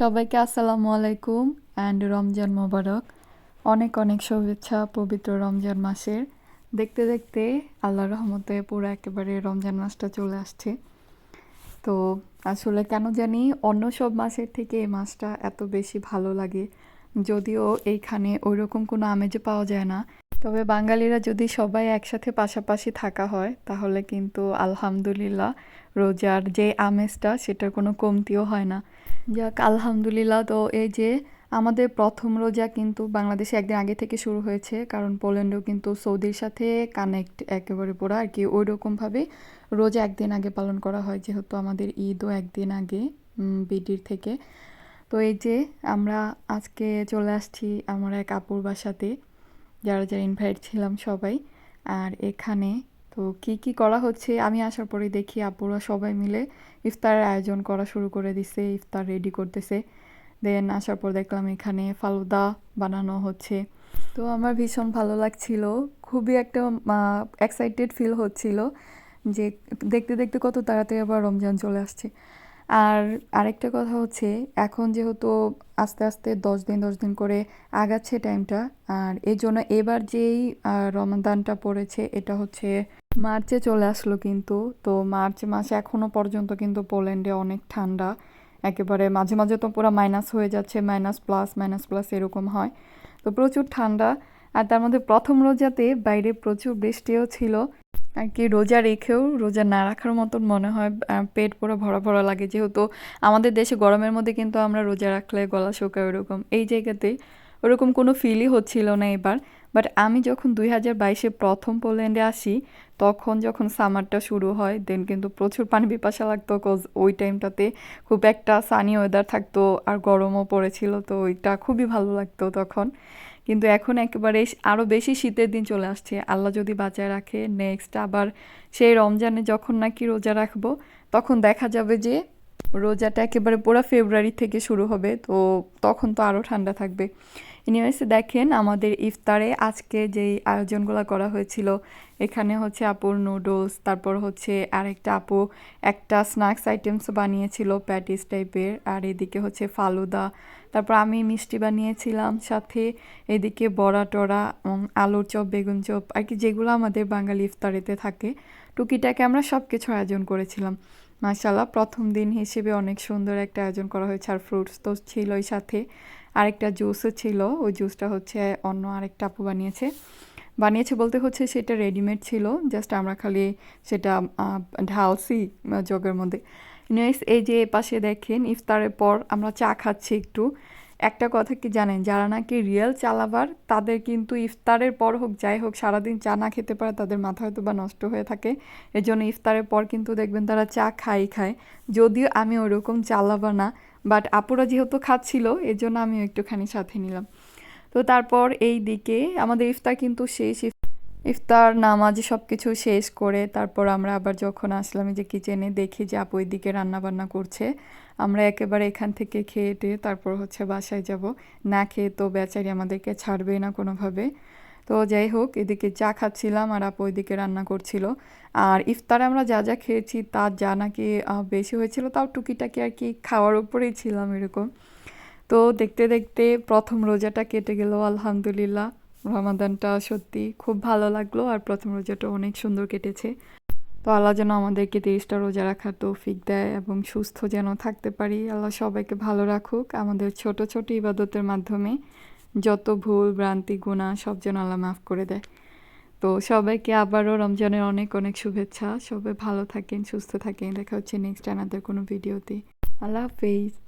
সবাইকে আসসালামু আলাইকুম অ্যান্ড রমজান মোবারক। অনেক অনেক শুভেচ্ছা পবিত্র রমজান মাসের। দেখতে দেখতে আল্লাহ রহমতে পুরো একেবারে রমজান মাসটা চলে আসছে। তো আসলে কেন জানি অন্য সব মাসের থেকে এই মাসটা এত বেশি ভালো লাগে। যদিও এইখানে ওইরকম কোনো আমেজে পাওয়া যায় না। তবে বাঙালিরা যদি সবাই একসাথে পাশাপাশি থাকা হয়, তাহলে কিন্তু আলহামদুলিল্লাহ রোজার যে আমেজটা, সেটার কোনো কমতিও হয় না। যাক, আলহামদুলিল্লাহ। তো এই যে আমাদের প্রথম রোজা কিন্তু বাংলাদেশে একদিন আগে থেকে শুরু হয়েছে, কারণ পোল্যান্ডও কিন্তু সৌদির সাথে কানেক্ট একেবারে পুরা। আর কি ওই রকমভাবে রোজা একদিন আগে পালন করা হয়, যেহেতু আমাদের ঈদও একদিন আগে বিডির থেকে। তো এই যে আমরা আজকে চলে আসছি আমার এক আপুর বাসাতে, যারা যারা ইনভাইট ছিলাম সবাই। আর এখানে তো কি কি করা হচ্ছে? আমি আসার পরে দেখি আপুরা সবাই মিলে ইফতারের আয়োজন করা শুরু করে দিছে, ইফতার রেডি করতেছে। দেন আসার পর দেখলাম এখানে ফালুদা বানানো হচ্ছে। তো আমার ভীষণ ভালো লাগছিল। খুবই একটা এক্সাইটেড ফিল হচ্ছিল যে দেখতে দেখতে কত তাড়াতাড়ি আবার রমজান চলে আসছে। আর আরেকটা কথা হচ্ছে, এখন যেহেতু আস্তে আস্তে দশ দিন দশ দিন করে আগাচ্ছে টাইমটা আর এই জন্য এবার যেই রমাদানটা পড়েছে, এটা হচ্ছে মার্চে চলে আসলো কিন্তু। তো মার্চ মাসে এখনও পর্যন্ত কিন্তু পোল্যান্ডে অনেক ঠান্ডা। একেবারে মাঝে মাঝে তো পুরো মাইনাস হয়ে যাচ্ছে মাইনাস প্লাস মাইনাস প্লাস এরকম হয়। তো প্রচুর ঠান্ডা। আর তার মধ্যে প্রথম রোজাতে বাইরে প্রচুর বৃষ্টিও ছিল। আর কি রোজা রেখেও, রোজা না রাখার মতন মনে হয় পেট পুরো ভরা ভরা লাগে। যেহেতু আমাদের দেশে গরমের মধ্যে কিন্তু আমরা রোজা রাখলে গলা শোকায় ওরকম। এই জায়গাতে ওরকম কোনো ফিলই হচ্ছিল না এবার। বাট আমি যখন দুই হাজার বাইশে প্রথম পোল্যান্ডে আসি, তখন যখন সামারটা শুরু হয় দেন কিন্তু প্রচুর পানি বিপাসা লাগতো কজ ওই টাইমটাতে খুব একটা সানি ওয়েদার থাকতো আর গরমও পড়েছিল, তো ওইটা খুবই ভালো লাগতো তখন। কিন্তু এখন একেবারে আরও বেশি শীতের দিন চলে আসছে। আল্লাহ যদি বাঁচায় রাখে নেক্সট আবার সেই রমজানে যখন নাকি রোজা রাখব, তখন দেখা যাবে যে রোজাটা একেবারে পুরো ফেব্রুয়ারি থেকে শুরু হবে, তো তখন তো আরও ঠান্ডা থাকবে। ইউনিভার্সে দেখেন আমাদের ইফতারে আজকে যেই আয়োজনগুলো করা হয়েছিল, এখানে হচ্ছে আপুর নুডলস তারপর হচ্ছে আরেকটা আপু একটা স্ন্যাক্স আইটেমস বানিয়েছিল প্যাটিস টাইপের আর এদিকে হচ্ছে ফালুদা, তারপর আমি মিষ্টি বানিয়েছিলাম সাথে, এদিকে বড়া টড়া আলুর চপ, বেগুন চপ, আর কি যেগুলো আমাদের বাঙালি ইফতারেতে থাকে। টুকিটাকে আমরা সব কিছু আয়োজন করেছিলাম। মাসাল্লাহ প্রথম দিন হিসেবে অনেক সুন্দর একটা আয়োজন করা হয়েছে। আর ফ্রুটস তো ছিলই সাথে। আরেকটা জুসও ছিল। ওই জুসটা হচ্ছে অন্য আরেকটা আপু বানিয়েছে। বানিয়েছে বলতে হচ্ছে সেটা রেডিমেড ছিল। জাস্ট আমরা খালি সেটা ঢালছি জগের মধ্যে। নেক্সট এই যে পাশে দেখেন, ইফতারের পর আমরা চা খাচ্ছি একটু। একটা কথা কি জানেন? যারা নাকি রিয়েল চালাবার, তাদের কিন্তু ইফতারের পর হোক, যাই হোক, সারাদিন চা না খেতে পারে তাদের মাথা হয়তো বা নষ্ট হয়ে থাকে। এই জন্য ইফতারের পর কিন্তু দেখবেন তারা চা খাই খায়। যদিও আমি ওরকম চালাবা না বাট আপুরা যেহেতু খাচ্ছিল এর জন্য আমিও একটুখানি সাথে নিলাম। তো তারপর এই দিকে আমাদের ইফতার কিন্তু শেষ। ইফতার, নামাজ সব কিছু শেষ করে তারপর আমরা আবার যখন আসলাম যে কিচেনে দেখি যে আপু দিকে রান্নাবান্না করছে, আমরা একেবারে এখান থেকে খেয়ে টেয়ে তারপর হচ্ছে বাসায় যাব। না খেয়ে তো বেচারি আমাদেরকে ছাড়বে না কোনোভাবে। তো যাই হোক, এদিকে চা খাচ্ছিলাম আর আপু ওইদিকে রান্না করছিল। আর ইফতারে আমরা যা যা খেয়েছি তার যা নাকি বেশি হয়েছিল তাও টুকিটাকি আর কি খাওয়ার উপরেই ছিলাম এরকম। তো দেখতে দেখতে প্রথম রোজাটা কেটে গেল, আলহামদুলিল্লাহ। রমাদানটা সত্যি খুব ভালো লাগল আর প্রথম রোজাটা অনেক সুন্দর কেটেছে। তো আল্লাহ যেন আমাদেরকে তিরিশটা রোজা রাখার তৌফিক দেয় এবং সুস্থ যেন থাকতে পারি। আল্লাহ সবাইকে ভালো রাখুক। আমাদের ছোট ছোট ইবাদতের মাধ্যমে যত ভুল, ভ্রান্তি গুণা সব যেন আল্লাহ মাফ করে দেয়। তো সবাইকে আবারও রমজানের অনেক অনেক শুভেচ্ছা। সবাই ভালো থাকেন, সুস্থ থাকেন। দেখা হচ্ছে নেক্সট আনাদের কোনো ভিডিওতে। আল্লাহ হাফেজ।